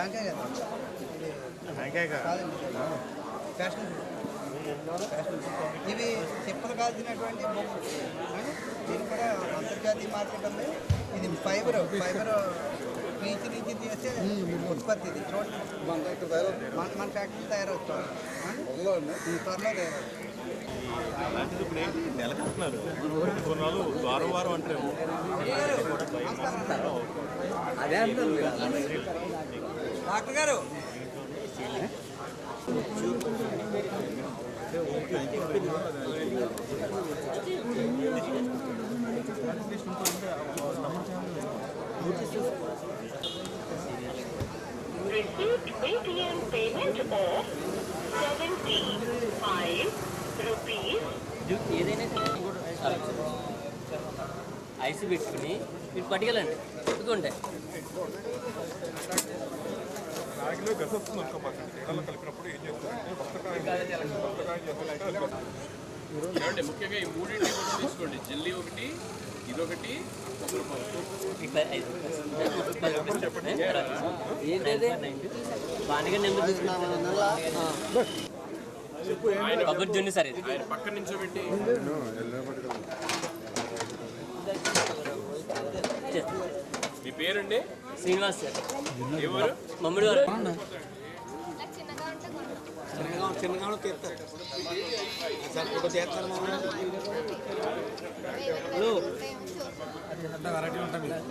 జాంకాయ కదా. ఫ్యాషన్ ఇవి చెప్పులు కాల్చినటువంటి బొమ్మలు. దీనికి కూడా అంతర్జాతీయ మార్కెట్ ఉంది. ఇది ఫైబర్ ఫైబర్ పీచ్ నుంచి తీసే ఉత్పత్తి ఇది. చూడండి మన మన ఫ్యాక్టరీ తయారవుతుంది. త్వరలో తయారవుతుంది. అలాంటిది ఇప్పుడు ఏంటి? వారం వారం అంటే అదే అంటుంది డాక్టర్ గారు. received payment of 75 rupees ఏదైనా పెట్టుకుని మీరు పట్టుకెళ్ళండి. ఇదిగోండి. రాగిలో గస వస్తుంది అనుకో కలిపినప్పుడు ఏం చేస్తారంటే ముఖ్యంగా ఈ మూడింటి కూడా తీసుకోండి. జెల్లీ ఒకటి ఇదొకటి జున్ను సార్ ఇది ఆయన పక్కన నించోబెట్టి. మీ పేరండి? శ్రీనివాస్ సార్. ఎవరు? మమ్మడి గారు. చిన్నగా తీస్తారు చేస్తారు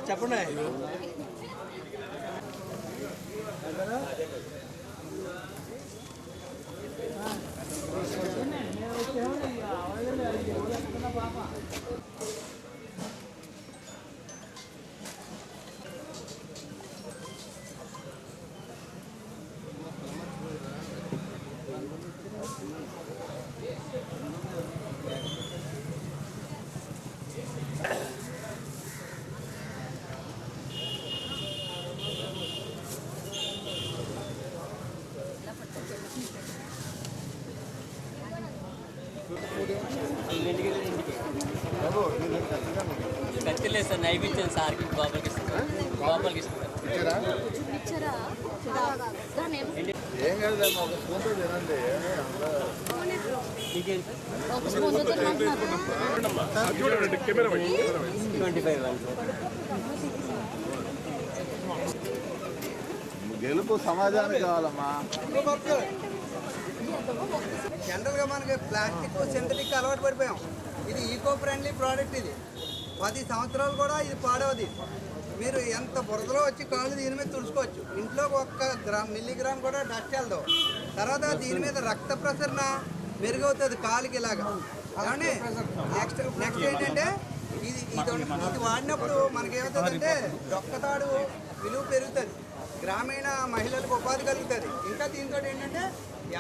చెప్పండి. కత్తిలేదు సార్ నైవేద్యం సార్కి గోపాలకి గోపాలకి ఏం- కాదు ఒక స్పూన్తో తినండి. ట్వంటీ ఫైవ్ గెలుపు సమాజానికి కావాలమ్మా. జనరల్గా మనకి ప్లాస్టిక్ సింథటిక్ అలవాటు పడిపోయాం. ఇది ఈకో ఫ్రెండ్లీ ప్రోడక్ట్ ఇది. పది సంవత్సరాలు కూడా ఇది పాడవది. మీరు ఎంత బురదలో వచ్చి కాళ్ళు దీని మీద తుడుచుకోవచ్చు. ఇంట్లో ఒక్క గ్రామ్ మిల్లీగ్రామ్ కూడా డస్ట్ వెళ్దాం తర్వాత దీని మీద రక్త ప్రసరణ మెరుగవుతుంది కాలుకి ఇలాగా. ఏమండి? నెక్స్ట్ నెక్స్ట్ ఏంటంటే ఇది ఇది ఇది వాడినప్పుడు మనకేమవుతుందంటే డొక్కతాడు విలువ పెరుగుతుంది. గ్రామీణ మహిళలకు ఉపాధి కలుగుతుంది. ఇంకా దీంతో ఏంటంటే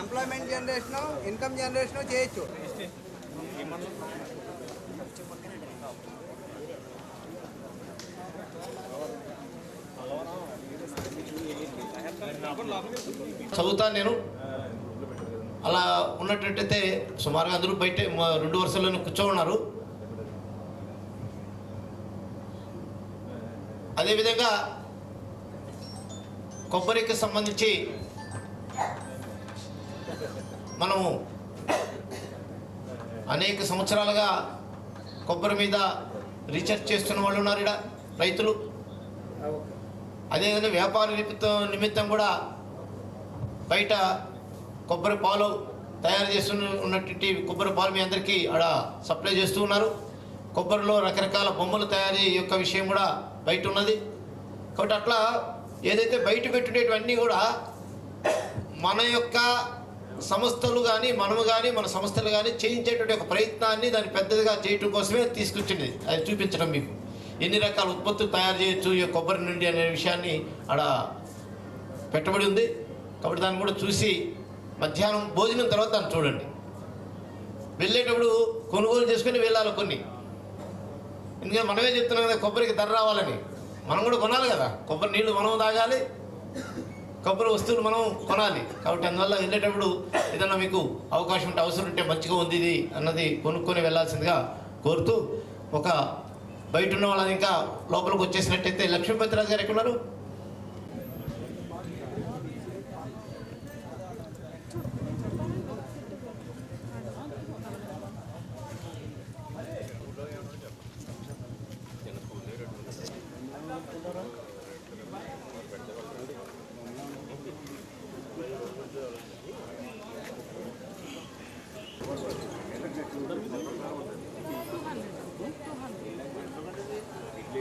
ఎంప్లాయ్మెంట్ జనరేషన్ ఇన్కమ్ జనరేషన్ చేయొచ్చు. చదువుతాను నేను. అలా ఉన్నట్టయితే సుమారుగా అందరూ బయట రెండు వరుసల్లోనే కూర్చో ఉన్నారు అదేవిధంగా కొబ్బరికి సంబంధించి మనము అనేక సంవత్సరాలుగా కొబ్బరి మీద రీసెర్చ్ చేస్తున్న వాళ్ళు ఉన్నారు ఇక్కడ రైతులు. అదేవిధంగా వ్యాపార నిమిత్తం నిమిత్తం కూడా బయట కొబ్బరి పాలు తయారు చేస్తున్న ఉన్నటువంటి కొబ్బరి పాలు మీ అందరికీ ఆడ సప్లై చేస్తూ ఉన్నారు. కొబ్బరిలో రకరకాల బొమ్మలు తయారీ యొక్క విషయం కూడా బయట ఉన్నది. కాబట్టి అట్లా ఏదైతే బయట పెట్టినటువన్నీ కూడా మన యొక్క సంస్థలు కానీ మనము కానీ మన సంస్థలు కానీ చేయించేటువంటి ఒక ప్రయత్నాన్ని దాన్ని పెద్దదిగా చేయటం కోసమే తీసుకొచ్చింది. అది చూపించడం మీకు. ఎన్ని రకాల ఉత్పత్తులు తయారు చేయొచ్చు ఈ కొబ్బరి నుండి అనే విషయాన్ని ఆడ పెట్టబడి ఉంది. కాబట్టి దాన్ని కూడా చూసి మధ్యాహ్నం భోజనం తర్వాత దాన్ని చూడండి. వెళ్ళేటప్పుడు కొనుగోలు చేసుకుని వెళ్ళాలి కొన్ని. ఎందుకంటే మనమే చెప్తున్నాం కదా కొబ్బరికి ధర రావాలని. మనం కూడా కొనాలి కదా. కొబ్బరి నీళ్ళు మనం తాగాలి కొబ్బరి వస్తువులు మనం కొనాలి. కాబట్టి అందువల్ల వెళ్ళేటప్పుడు ఏదైనా మీకు అవకాశం ఉంటే అవసరం ఉంటే మంచిగా ఉంది ఇది అన్నది కొనుక్కొని వెళ్ళాల్సిందిగా కోరుతూ ఒక బయట ఉన్న వాళ్ళని ఇంకా లోపలికి వచ్చేసినట్టయితే లక్ష్మీపతిరాజు గారు ఎక్కడున్నారు?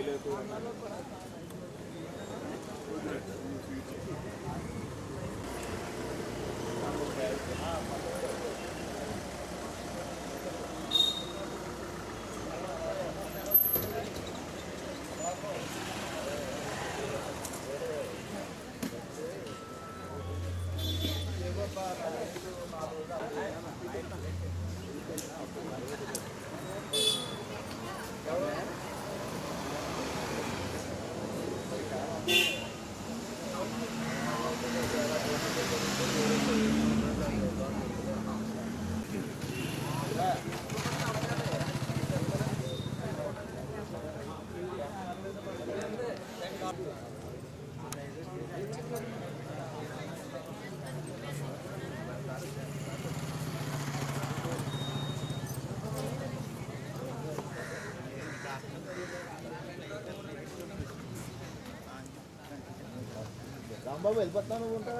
ले तो రాంబాబు వెళ్ళిపోతున్నాను ఉంటా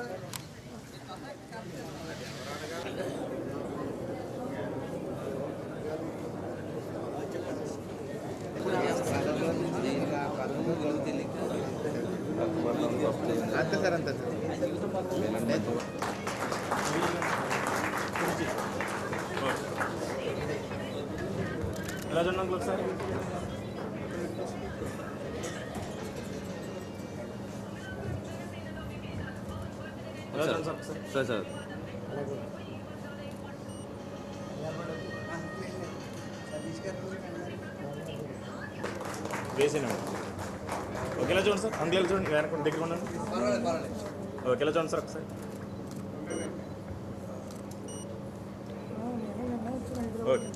ఎలా చూడండి సార్ ఒకసారి సార్ సార్ సతీష్ గారు వేసేనండి ఒకేలా చూడండి సార్ అందులో చూడండి వెనక దగ్గర ఉండండి పర్వాలేదు పర్వాలేదు ఒకేలా చూడండి సార్ ఒకసారి ఓకే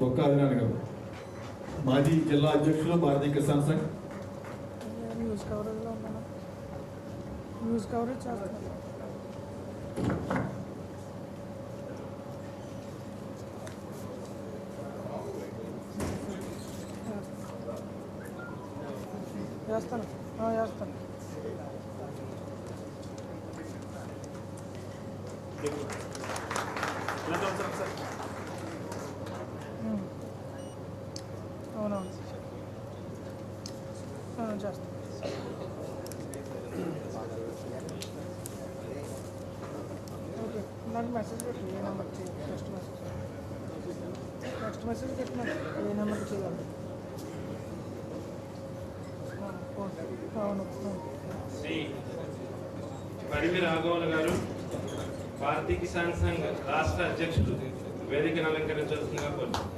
బొక్క ఆదినారాయణ గారు మాజీ జిల్లా అధ్యక్షులు భారతీయ కిసాన్ సంఘ్ న్యూస్ కవరేజ్ చేస్తాను చేస్తాను ఆ, చేస్తాను ఎలా చూడండి సార్ ఒకసారి ఉమ్. అవునవును ఆ, చేస్తాను ఓకే నాకు మెసేజ్ పెట్టండి ఏ నెంబర్కి చేయాలి నెక్స్ట్ మెసేజ్ నెక్స్ట్ మెసేజ్ పెట్టినాను ఏ నెంబర్కి చేయాలి ఆ, అవును శ్రీ పరిమి రాఘవన్ గారు భారతీయ కిసాన్ సంఘ్ రాష్ట్ర అధ్యక్షుడు వేదికను అలంకరించాల్సిందిగా కోరుతున్నాను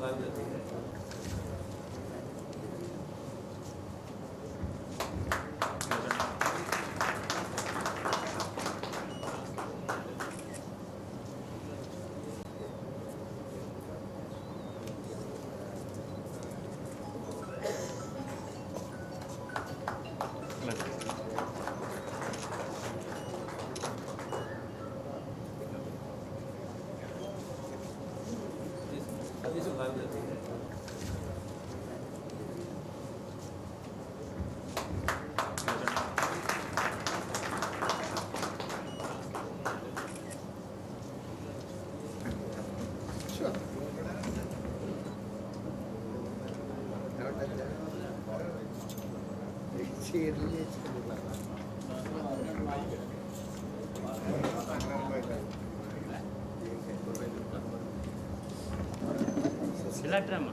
Ja. ¿Qué es la trama?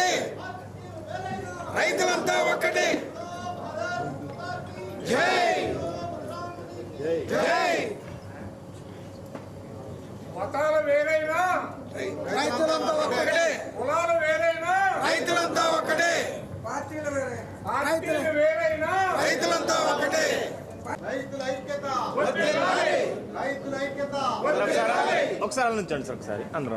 ఒక్కటే. రైతులంతా ఒక్కటే. జై. జై. మతాలు వేరైనా రైతులంతా ఒక్కటే. కులాలు వేరైనా రైతులంతా ఒక్కటే. పార్టీలు వేరే పార్టీలు వేరైనా. రైతులంతా ఒక్కటే. రైతుల ఐక్యత. వర్ధిల్లాలి. రైతుల ఐక్యత. వర్ధిల్లాలి. ఒకసారి అలా నుంచండి సార్ ఒకసారి అందరూ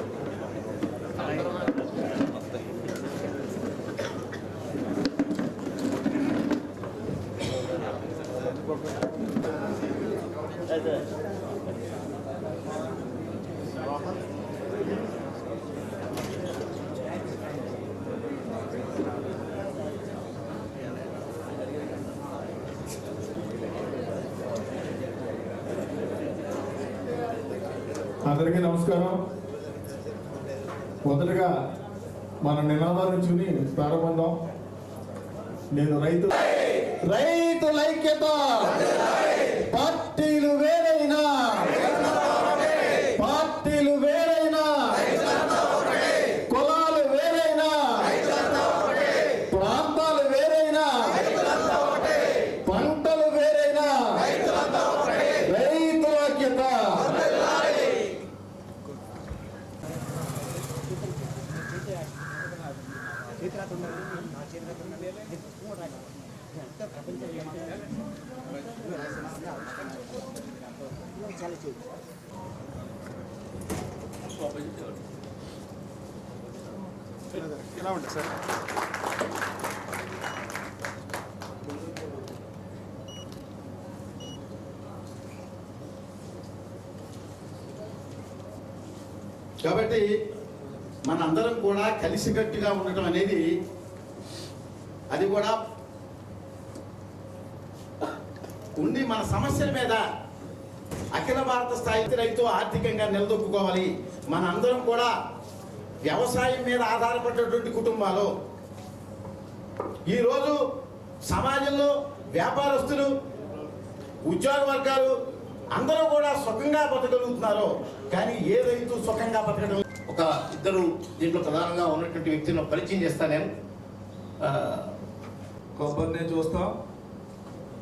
అందరికీ నమస్కారం. మొదటగా మన నినాదాల నుంచి ప్రారంభిద్దాం నేను రైతు రైతు ఐక్యత పార్టీలు వేరైనా పార్టీలు వేరైనా కులాలు వేరైనా ప్రాంతాలు వేరైనా పంటలు వేరైనా రైతుల ఐక్యత ఇలా ఉంటుంది సార్ కాబట్టి మనందరం కూడా కలిసికట్టుగా ఉండటం అనేది అది కూడా ఉండి మన సమస్యల మీద అఖిల భారత స్థాయి రైతు ఆర్థికంగా నిలదొక్కుకోవాలి. మన అందరం కూడా వ్యవసాయం మీద ఆధారపడినటువంటి కుటుంబాలు. ఈరోజు సమాజంలో వ్యాపారస్తులు ఉద్యోగ వర్గాలు అందరూ కూడా సుఖంగా బతకగలుగుతున్నారు. కానీ ఏ రైతు సుఖంగా బతకడం ఒక ఇద్దరు దీంట్లో ప్రధానంగా ఉన్నటువంటి వ్యక్తులను పరిచయం చేస్తాను నేను. కొబ్బరినే చూస్తాం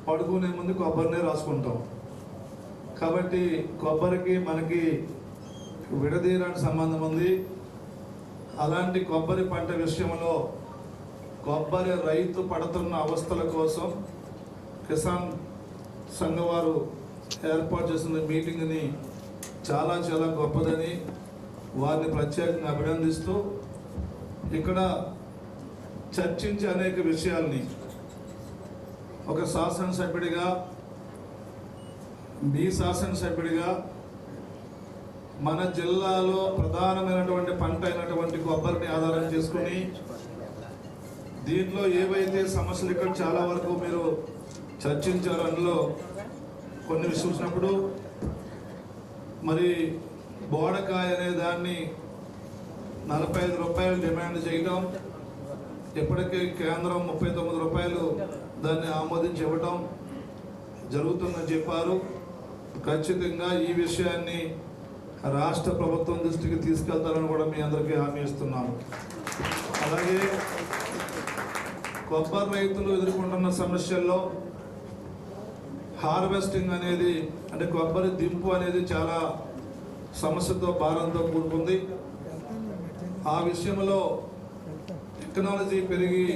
పడుకునే ముందు కొబ్బరినే రాసుకుంటాం. కాబట్టి కొబ్బరికి మనకి విడదీరాని సంబంధం ఉంది. అలాంటి కొబ్బరి పంట విషయంలో కొబ్బరి రైతు పడుతున్న అవస్థల కోసం కిసాన్ సంఘం వారు ఏర్పాటు చేసిన మీటింగ్ని చాలా చాలా గొప్పదని వారిని ప్రత్యేకంగా అభినందిస్తూ ఇక్కడ చర్చించే అనేక విషయాల్ని ఒక శాసనసభ్యుడిగా మీ శాసనసభ్యుడిగా మన జిల్లాలో ప్రధానమైనటువంటి పంట అయినటువంటి కొబ్బరిని ఆధారం చేసుకుని దీంట్లో ఏవైతే సమస్యలు ఇక్కడ చాలా వరకు మీరు చర్చించారు అందులో కొన్ని చూసినప్పుడు మరి బోడకాయ అనే దాన్ని నలభై ఐదు రూపాయలు డిమాండ్ చేయటం ఇప్పటికే కేంద్రం ముప్పై తొమ్మిది రూపాయలు దాన్ని ఆమోదించి ఇవ్వటం జరుగుతుందని చెప్పారు. ఖచ్చితంగా ఈ విషయాన్ని రాష్ట్ర ప్రభుత్వం దృష్టికి తీసుకెళ్తారని కూడా మీ అందరికీ హామీ ఇస్తున్నాము అలాగే కొబ్బరి రైతులు ఎదుర్కొంటున్న సమస్యల్లో హార్వెస్టింగ్ అనేది అంటే కొబ్బరి దింపు అనేది చాలా సమస్యతో భారంతో కూడుకుంది. ఆ విషయంలో టెక్నాలజీ పెరిగి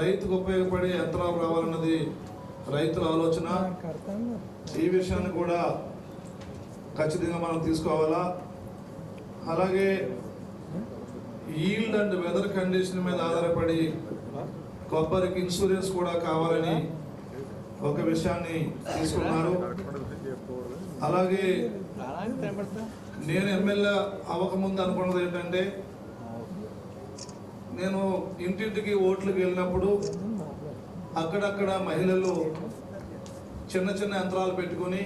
రైతుకు ఉపయోగపడే యంత్రాలు రావాలన్నది రైతుల ఆలోచన. ఈ విషయాన్ని కూడా ఖచ్చితంగా మనం తీసుకోవాలా? అలాగే ఈల్డ్ అండ్ వెదర్ కండిషన్ మీద ఆధారపడి కొబ్బరికి ఇన్సూరెన్స్ కూడా కావాలని ఒక విషయాన్ని తీసుకున్నారు. అలాగే నేను ఎమ్మెల్యే అవ్వకముందు అనుకున్నది ఏంటంటే నేను ఇంటింటికి ఓట్లకు వెళ్ళినప్పుడు అక్కడక్కడ మహిళలు చిన్న చిన్న యంత్రాలు పెట్టుకొని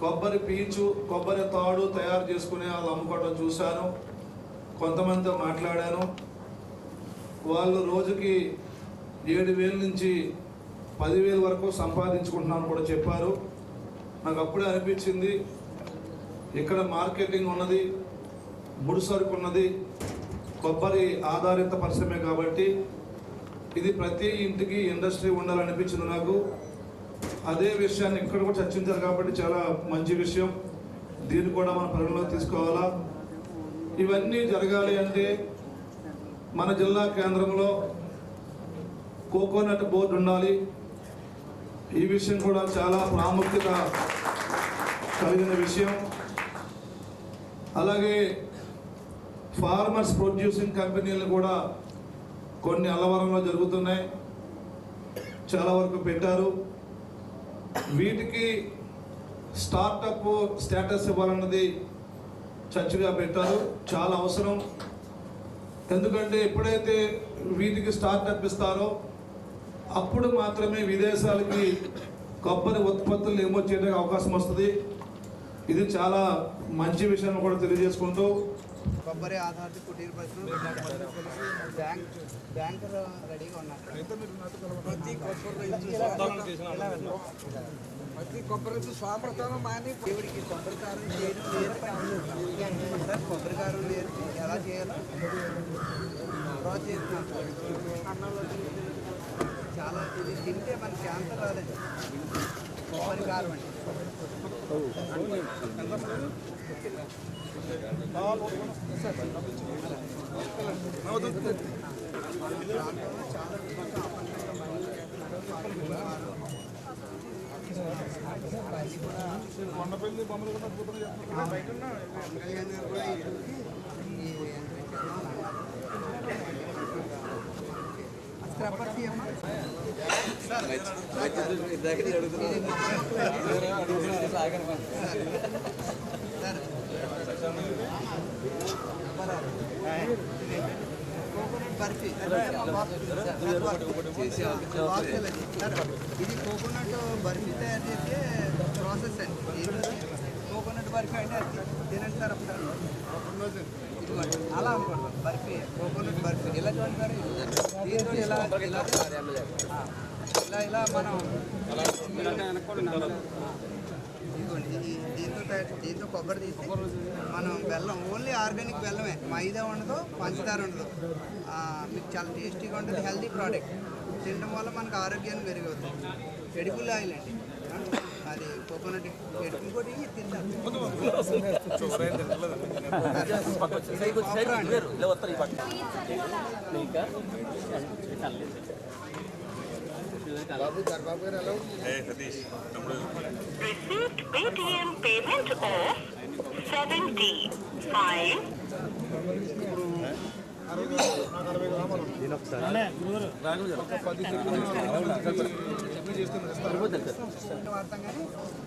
కొబ్బరి పీచు కొబ్బరి తాడు తయారు చేసుకుని వాళ్ళు అమ్ముకోవడం చూశాను కొంతమందితో మాట్లాడాను. వాళ్ళు రోజుకి ఏడు వేల నుంచి పదివేల వరకు సంపాదించుకుంటున్నాను కూడా చెప్పారు. నాకు అప్పుడే అనిపించింది ఇక్కడ మార్కెటింగ్ ఉన్నది ముడి సరుకు ఉన్నది కొబ్బరి ఆధారిత పరిశ్రమే కాబట్టి ఇది ప్రతి ఇంటికి ఇండస్ట్రీ ఉండాలనిపించింది నాకు. అదే విషయాన్ని ఇక్కడ కూడా చర్చించారు కాబట్టి చాలా మంచి విషయం. దీన్ని కూడా మన పరిగణలోకి తీసుకోవాలా? ఇవన్నీ జరగాలి అంటే మన జిల్లా కేంద్రంలో కోకోనట్ బోర్డు ఉండాలి. ఈ విషయం కూడా చాలా ప్రాముఖ్యత కలిగిన విషయం. అలాగే ఫార్మర్స్ ప్రొడ్యూసింగ్ కంపెనీలు కూడా కొన్ని అలవరంలో జరుగుతున్నాయి. చాలా వరకు పెట్టారు. వీటికి స్టార్టప్ స్టేటస్ ఇవ్వాలన్నది చర్చగా పెట్టారు. చాలా అవసరం. ఎందుకంటే ఎప్పుడైతే వీటికి స్టార్టప్ ఇస్తారో అప్పుడు మాత్రమే విదేశాలకి కొబ్బరి ఉత్పత్తులు ఏమొచ్చేయడానికి అవకాశం వస్తుంది. ఇది చాలా మంచి విషయం కూడా తెలియజేసుకుంటూ కొబ్బరి ఆధారిత కుటీర పరిశ్రమ బ్యాంక్ బ్యాంకర్ రెడీగా ఉన్నారు. ప్రతి ప్రతి కొబ్బరి స్వామర్థనం మాని దేవుడికి కొబ్బరి కారం చేయడం నేర్పాను సార్ కొబ్బరి కారం నేర్పి ఎలా చేయాలో? చేస్తున్నాను చాలా ఇది తింటే మన క్యాన్సర్ రాలేదు. కొబ్బరి కారం అంటే కొండపల్లి బొమ్మలు కూడా అద్భుతంగా చేస్తున్నారు. బయట ఉన్నా. కళ్యాణ్ గారు కూడా ఈ- ఈ స్క్రబ్బర్ తీయమ్మా. సార్. కోకోనట్ బర్ఫీ. ఇది కోకోనట్ బర్ఫీ తయారు చేసే ప్రాసెస్ అండి కోకోనట్ బర్ఫీ అంటే అది తినండి సార్ ఒకసారి అలా అనుకోండి. బర్ఫీ. కోకోనట్ బర్ఫీ. ఎలా చూడండి సార్ దీంతో ఇలా ఇలా ఇలా మనం ఇదిగోండి ఇది దీంతో దీంతో కొబ్బరి తీసి మనం బెల్లం ఓన్లీ ఆర్గానిక్ బెల్లమే మైదా ఉండదు పంచదార ఉండదు మీకు చాలా టేస్టీగా ఉంటుంది హెల్తీ ప్రోడక్ట్ తినడం వల్ల మనకు ఆరోగ్యాన్ని మెరుగవుతుంది ఎడిబుల్ ఆయిల్ అండి. ఆ, అది కోకోనట్ ఇంకోటి తింటాం ఏ సతీష్ తమ్ముడు Received Paytm payment of 70. 5. వాడతాం కానీ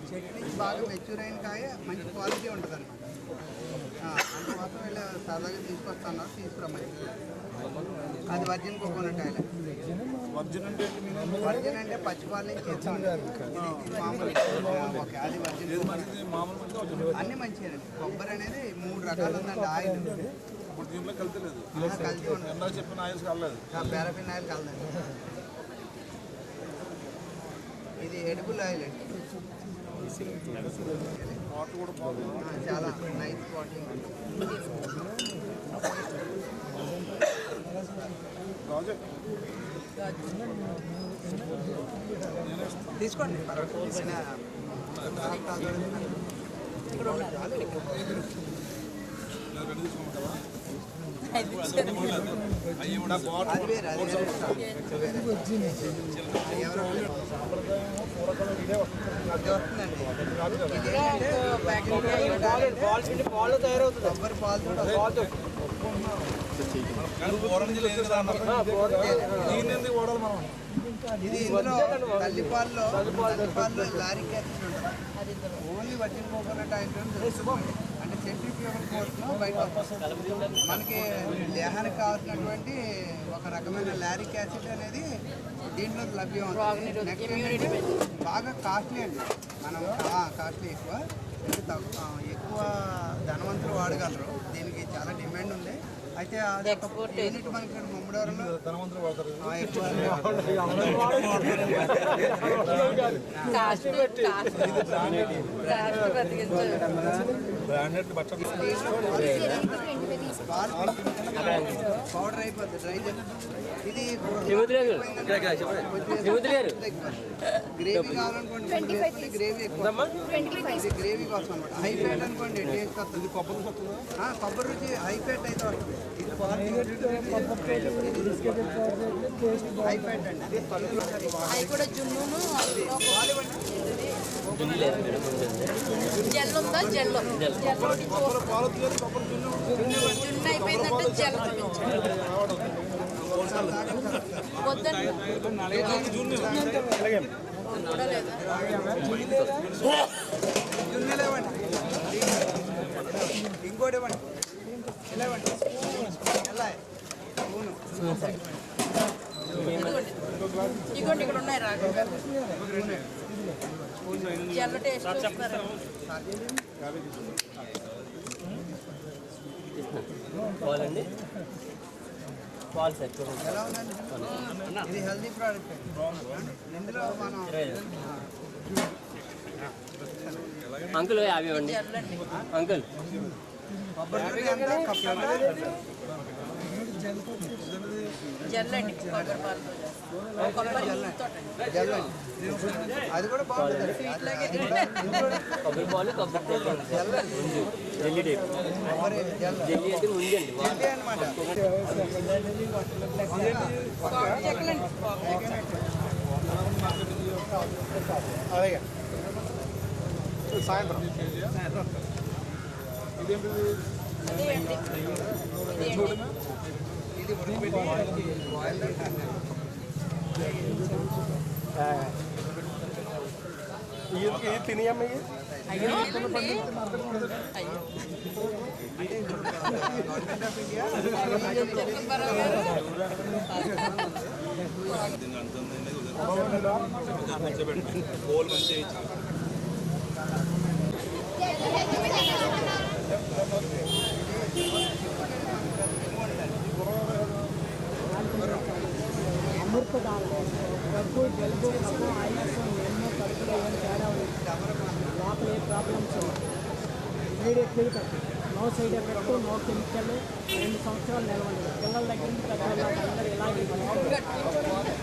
చట్నీ బాగా మెచ్యూర్ అయిన కాయ మంచి క్వాలిటీ ఉంటుంది అనమాట అంత మాత్రం ఇలా సరదాగా తీసుకొస్తాను తీసుకురమ్మని. అది వర్జిన్ కోకోనట్ ఆయిల్ వర్జిన్ అంటే పచ్చిపాల నుంచి ఓకే అది వర్జిన్. అన్ని మంచిదండి కొబ్బరి అనేది మూడు రకాలు ఉందండి ఆయిల్. ఇప్పుడు దీంట్లో కలిసి లేదు. కలిసి చెప్పిన ఆయిల్స్ కలలేదు. పారాఫిన్ ఆయిల్ కలదండి ఇది ఎడిబుల్ ఆయిల్ అండి. చాలా నైస్ వాటింగ్. తీసుకోండి. పర్వాలేదు. అది పాలు తయారవుతుంది కొబ్బరి వాడాలి మనం ఇది ఇందులో. తల్లిపాల్లో తల్లిపాల్లో యాసిడ్ ఉంటుంది ఓన్లీ వర్జిన్ కోకోనట్ ఆయిల్ అంటే సెంట్రిఫ్యూగల్ బయట మనకి దేహానికి కావాల్సినటువంటి ఒక రకమైన లారిక్ యాసిడ్ అనేది దీంట్లో లభ్యం నెక్స్ట్ బాగా కాస్ట్లీ అండి. మనం కాస్ట్లీ ఎక్కువ. ఎక్కువ ధనవంతులు వాడగలరు. దీనికి చాలా డిమాండ్ ఉంది. అయితే యూనిట్ మనకి ముమ్మడివరంలో బ్రాండెడ్ బట్టలు. పౌడర్ అయిపోద్ది డ్రై ఇది గ్రేవీ కావాలనుకోండి గ్రేవీ ఎక్కువ గ్రేవీ కోసం అనమాట హై ఫ్యాట్ అనుకోండి టేస్ట్ వస్తుంది కొబ్బరి కొబ్బరి రుచి హై ఫ్యాట్ అయితే వస్తుంది ఇది హై ఫ్యాట్ అండి అవి కూడా జున్నును జెల్ ఉందా జెల్ జెల్ జున్ను అయిపోయిందంటే ఇంకోటి ఇవ్వండి ఇవ్వండి ఎలా ఇదిగోండి ఇక్కడ ఉన్నాయి రాఘవ్ గారు టేస్ట్ పాలు సార్ చూడండి ఇది హెల్దీ ప్రోడక్ట్. ఇందులో మనం అంకుల్ యాభై ఇవ్వండి. జెల్ అండి అంకుల్ కొబ్బరి తురుము ఎంత కప్పు ఎంత? అది కూడా కొబ్బరి పాలు కొబ్బరి తెల్ల టైప్ కొబ్బరి జెల్ జెల్లీ అంటే అనమాట అలాగే సాయంత్రం ఇది ఉడకబెట్టి బాయిల్ ఇది తినేయమ్మ అయ్యో అయ్యో గవర్నమెంట్ ఆఫ్ ఇండియా చంద్రబాబు దగ్గు జలుబు కఫం ఆయాసం ఎన్నో కడుపులో ఏం తేడా ఉంది లోపల ఏ problems immediate clinical no side effect no chemical రెండు సంవత్సరాలు నిలవండి పిల్లల దగ్గర నుంచి పెద్దవాళ్ళ అందరూ ఇలాగే రిజల్ట్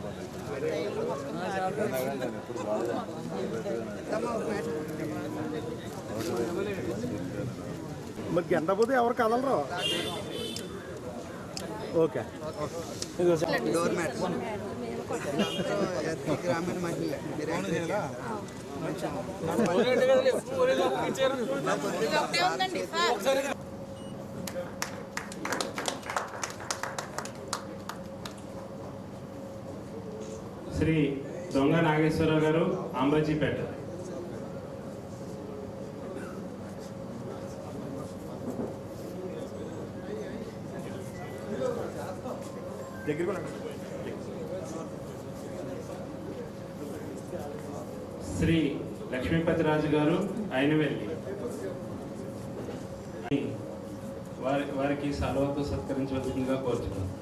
మరి గంట పోతే ఎవరు కదలరు? ఓకే. డోర్ మ్యాట్ గ్రామీణ మహిళ ఎంటర్ చేయాలి. ఇది ఒకటే ఉందండి సార్ శ్రీ దొంగ నాగేశ్వరరావు గారు అంబాజీపేట శ్రీ లక్ష్మీపతి రాజు గారు అయినవెల్లి వారి వారికి సలవాతో సత్కరించవలసిందిగా కోరుతున్నాను